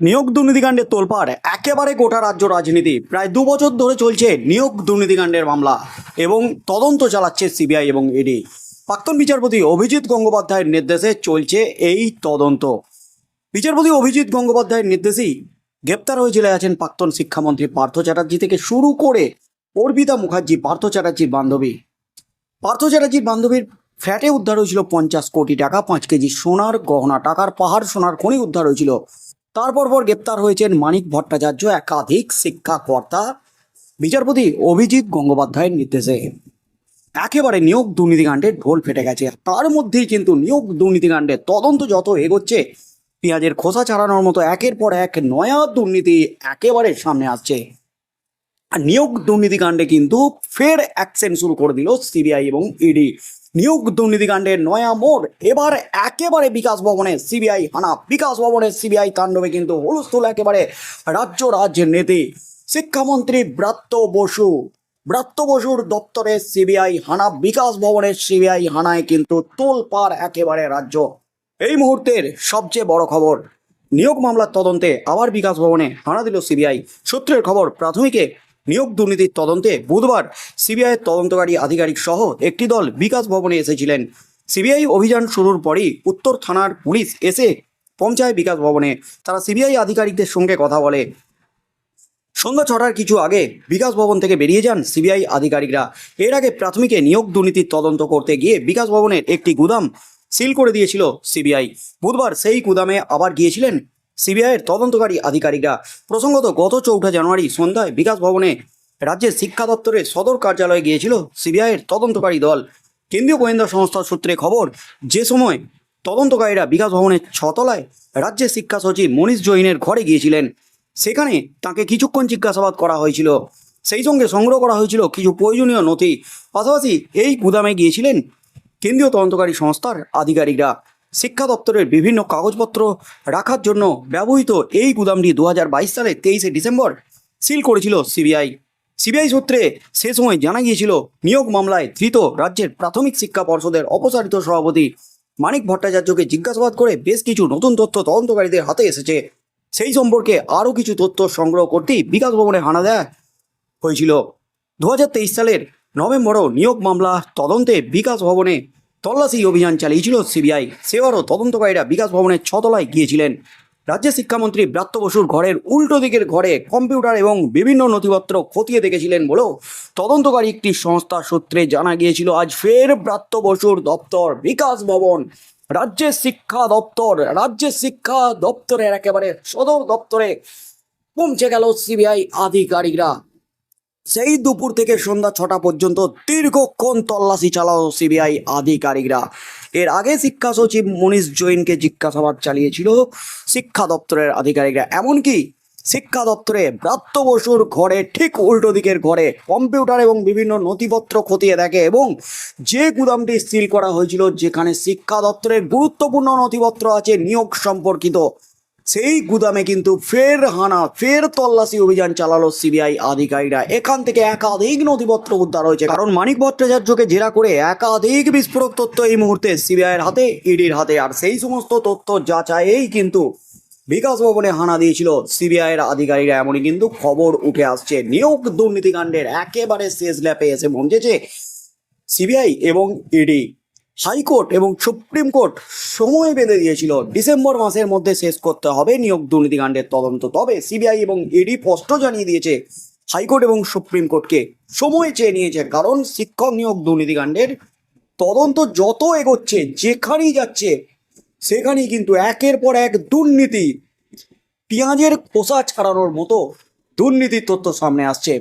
নিয়োগ দুর্নীতিকাণ্ডের তোলপাড়, একেবারে গোটা রাজ্য রাজনীতি। প্রায় দু বছর ধরে চলছে নিয়োগ দুর্নীতিকাণ্ডের মামলা এবং তদন্ত চালাচ্ছে সিবিআই এবং ইডি প্রাক্তন বিচারপতি অভিজিৎ গঙ্গোপাধ্যায়ের নির্দেশে চলছে এই তদন্ত। বিচারপতি অভিজিৎ গঙ্গোপাধ্যায়ের নির্দেশেই গ্রেপ্তার হয়ে জেলে আছেন প্রাক্তন শিক্ষামন্ত্রী পার্থ চ্যাটার্জি থেকে শুরু করে অর্পিতা মুখার্জি, পার্থ চ্যাটার্জির বান্ধবী। পার্থ চ্যাটার্জির বান্ধবীর ফ্ল্যাটে উদ্ধার হয়েছিল পঞ্চাশ কোটি টাকা, পাঁচ কেজি সোনার গহনা, টাকার পাহাড়, সোনার খনি উদ্ধার হয়েছিল তারপর পর গ্রেপ্তার হয়েছেন মানিক ভট্টাচার্য, একাধিক শিক্ষাকর্তা। বিচারপতি অভিজিৎ গঙ্গোপাধ্যায়ের নির্দেশে। একেবারে নিয়োগ দুর্নীতিকাণ্ডের ঢোল ফেটে গেছে। তার মধ্যেই কিন্তু নিয়োগ দুর্নীতিকাণ্ডের তদন্ত যত এগোচ্ছে, পেঁয়াজের খোসা ছাড়ানোর মতো একের পর এক নয়া দুর্নীতি একেবারে সামনে আসছে। আর নিয়োগ দুর্নীতিকাণ্ডে কিন্তু ফের অ্যাকশন শুরু করে দিল সিবিআই এবং ইডি নিয়োগ দুর্নীতিকাণ্ডের নয়া মোড়। এবার একেবারে বিকাশ ভবনে সিবিআই হানা। বিকাশ ভবনের সিবিআই তাণ্ডবে কিন্তু হুলস্থুল একেবারে রাজ্য রাজ্যের নেতি। শিক্ষামন্ত্রী ব্রাত্য বসু। ব্রাত্য বসুর দপ্তরে সিবিআই হানা। বিকাশ ভবনের সিবিআই হানায় কিন্তু তোলপাড় একেবারে রাজ্য। এই মুহূর্তের সবচেয়ে বড় খবর, নিয়োগ মামলার তদন্তে আবার বিকাশ ভবনে হানা দিল সিবিআই। সূত্রের খবর, প্রাথমিকে নিয়োগ দুর্নীতির তদন্তে বুধবার সিবিআইয়ের তদন্তকারী আধিকারিক সহ একটি দল বিকাশ ভবনে এসেছিলেন। সিবিআই অভিযান শুরুর পরই উত্তর থানার পুলিশ এসে পৌঁছায় বিকাশ ভবনে তারা সিবিআই আধিকারিকদের সঙ্গে কথা বলে। সন্ধ্যা ছটার কিছু আগে বিকাশ ভবন থেকে বেরিয়ে যান সিবিআই আধিকারিকরা। এর আগে প্রাথমিকে নিয়োগ দুর্নীতির তদন্ত করতে গিয়ে বিকাশ ভবনের একটি গুদাম সিল করে দিয়েছিল সিবিআই। বুধবার সেই গুদামে আবার গিয়েছিলেন সিবিআইয়ের তদন্তকারী আধিকারিকরা প্রসঙ্গত গত চৌঠা জানুয়ারি সন্ধ্যায় বিকাশ ভবনে রাজ্যের শিক্ষা দপ্তরের সদর কার্যালয়ে গিয়েছিল সিবিআইয়ের তদন্তকারী দল। কেন্দ্রীয় গোয়েন্দা সংস্থার সূত্রে খবর, যে সময় তদন্তকারীরা বিকাশ ভবনের ছতলায় রাজ্যের শিক্ষা সচিব মনীষ জৈনের ঘরে গিয়েছিলেন, সেখানে তাকে কিছুক্ষণ জিজ্ঞাসাবাদ করা হয়েছিল। সেই সঙ্গে সংগ্রহ করা হয়েছিল কিছু প্রয়োজনীয় নথি। পাশাপাশি এই গুদামে গিয়েছিলেন কেন্দ্রীয় তদন্তকারী সংস্থার আধিকারিকরা। শিক্ষা দপ্তরের বিভিন্ন কাগজপত্র রাখার জন্য ব্যবহৃত এই গুদামটি দু সালের তেইশে ডিসেম্বর সিল করেছিল সিবিআই। সিবিআই সূত্রে সে সময় জানা গিয়েছিল, নিয়োগ মামলায় ধৃত রাজ্যের প্রাথমিক শিক্ষা পর্ষদের অপসারিত সভাপতি মানিক ভট্টাচার্যকে জিজ্ঞাসাবাদ করে বেশ কিছু নতুন তথ্য তদন্তকারীদের হাতে এসেছে। সেই সম্পর্কে আরও কিছু তথ্য সংগ্রহ করতেই বিকাশ ভবনে হানা দেয়া হয়েছিল। দু হাজার তেইশ সালের নভেম্বরও নিয়োগ মামলা তদন্তে বিকাশ ভবনে তল্লাশি অভিযান চালিয়েছিল সিবিআই। সেবারও তদন্তকারীরা বিকাশ ভবনের ছতলায় গিয়েছিলেন। রাজ্যের শিক্ষামন্ত্রী ব্রাত্য বসুর ঘরের উল্টো দিকের ঘরে কম্পিউটার এবং বিভিন্ন নথিপত্র খতিয়ে দেখেছিলেন বলেও তদন্তকারী একটি সংস্থা সূত্রে জানা গিয়েছিল, আজ ফের ব্রাত্য বসুর দপ্তর, বিকাশ ভবন। রাজ্যের শিক্ষা দপ্তর, রাজ্যের শিক্ষা দপ্তরের একেবারে সদর দপ্তরে পৌঁছে গেল সিবিআই আধিকারিকরা। সেই দুপুর থেকে সন্ধ্যা ছটা পর্যন্ত দীর্ঘক্ষণ তল্লাশি চালাও সিবিআই আধিকারিকরা। এর আগে শিক্ষা সচিব মনীষ জৈনকে জিজ্ঞাসাবাদ চালিয়েছিল শিক্ষা দপ্তরের আধিকারিকরা। এমনকি শিক্ষা দপ্তরে ব্রাত্য বসুর ঘরে ঠিক উল্টো দিকের ঘরে কম্পিউটার এবং বিভিন্ন নথিপত্র খতিয়ে দেখে এবং যে গুদামটি সিল করা হয়েছিল, যেখানে শিক্ষা দপ্তরের গুরুত্বপূর্ণ নথিপত্র আছে নিয়োগ সম্পর্কিত সেই গুদামে কিন্তু ফের হানা, ফের তল্লাশি অভিযান চালালো সিবিআই আধিকারিকরা। এখান থেকে একাধিক নথিপত্র উদ্ধার হয়েছে। কারণ মানিক ভট্টাচার্যকে জেরা করে একাধিক বিস্ফোরক তথ্য এই মুহূর্তে সিবিআইয়ের হাতে, ইডির হাতে। আর সেই সমস্ত তথ্য যাচাইয়েই কিন্তু বিকাশ ভবনে হানা দিয়েছিল সিবিআইয়ের আধিকারিকরা। এমনই কিন্তু খবর উঠে আসছে। নিয়োগ দুর্নীতিকাণ্ডের একেবারে শেষ ল্যাপে এসে পৌঁছেছে সিবিআই এবং ইডি। হাইকোর্ট এবং সুপ্রিম কোর্ট সময় বেঁধে দিয়েছিল। ডিসেম্বর মাসের মধ্যে শেষ করতে হবে নিয়োগ দুর্নীতিকাণ্ডের তদন্ত। তবে সিবিআই এবং ইডি স্পষ্ট জানিয়ে দিয়েছে, হাইকোর্ট এবং সুপ্রিম কোর্টকে সময় চেয়ে নিয়েছে, কারণ শিক্ষক নিয়োগ দুর্নীতিকাণ্ডের তদন্ত যত এগোচ্ছে, যেখানেই যাচ্ছে, সেখানেই কিন্তু একের পর এক দুর্নীতি, পেঁয়াজের খোসা ছাড়ানোর মতো দুর্নীতির তথ্য সামনে আসছে।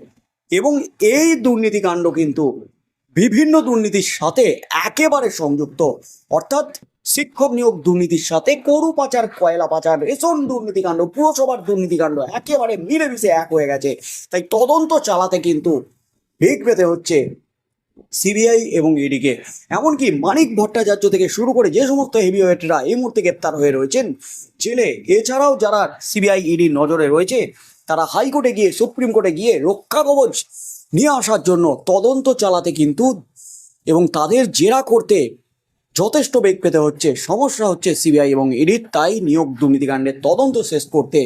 এবং এই দুর্নীতিকাণ্ড কিন্তু বিভিন্ন দুর্নীতির সাথে একেবারে সংযুক্ত। অর্থাৎ শিক্ষক নিয়োগ দুর্নীতির সাথে গরু পাচার, কয়লা পাচার, রেশন দুর্নীতিকাণ্ড পুরসভার দুর্নীতিকাণ্ড একেবারে মিলেমিশে এক হয়ে গেছে। তাই তদন্ত চালাতে কিন্তু বেগ পেতে হচ্ছে সিবিআই এবং ইডিকে এমনকি মানিক ভট্টাচার্য থেকে শুরু করে যে সমস্ত হেভিওয়েটরা এই মুহূর্তে গ্রেপ্তার হয়ে রয়েছেন, জেলে। এছাড়াও যারা সিবিআই, ইডির নজরে রয়েছে তারা হাইকোর্টে গিয়ে, সুপ্রিম কোর্টে গিয়ে রক্ষা কবচ নিয়ে আসার জন্য তদন্ত চালাতে কিন্তু এবং তাদের জেরা করতে যথেষ্ট বেগ পেতে হচ্ছে। সমস্যা হচ্ছে সিবিআই এবং ইডির তাই নিয়োগ দুর্নীতিকাণ্ডের তদন্ত শেষ করতে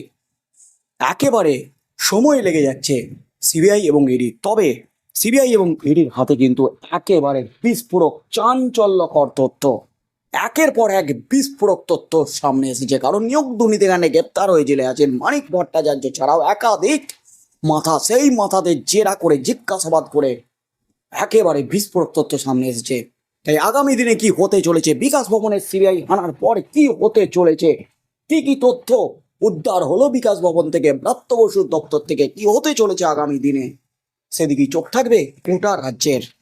একেবারে সময় লেগে যাচ্ছে সিবিআই এবং ইডি তবে সিবিআই এবং ইডির হাতে কিন্তু একেবারে বিস্ফোরক, চাঞ্চল্যকর তথ্য। একের পর এক বিস্ফোরক তথ্য সামনে এসেছে। কারণ নিয়োগ দুর্নীতি দুর্নীতিকাণ্ডে গ্রেপ্তার হয়ে জেলে আছেন মানিক ভট্টাচার্য ছাড়াও একাধিক মাথা, সেই মাথাতে জেরা করে, জিজ্ঞাসাবাদ করে একেবারে বিস্ফোরক তথ্য সামনে এসেছে। তাই আগামী দিনে কি হতে চলেছে? বিকাশ ভবনের সিবিআই হানার পর কি হতে চলেছে? কি কি তথ্য উদ্ধার হলো বিকাশ ভবন থেকে? ব্রাত্য বসুর দপ্তর থেকে কি হতে চলেছে আগামী দিনে? সেদিকেই চোখ থাকবে গোটা রাজ্যের।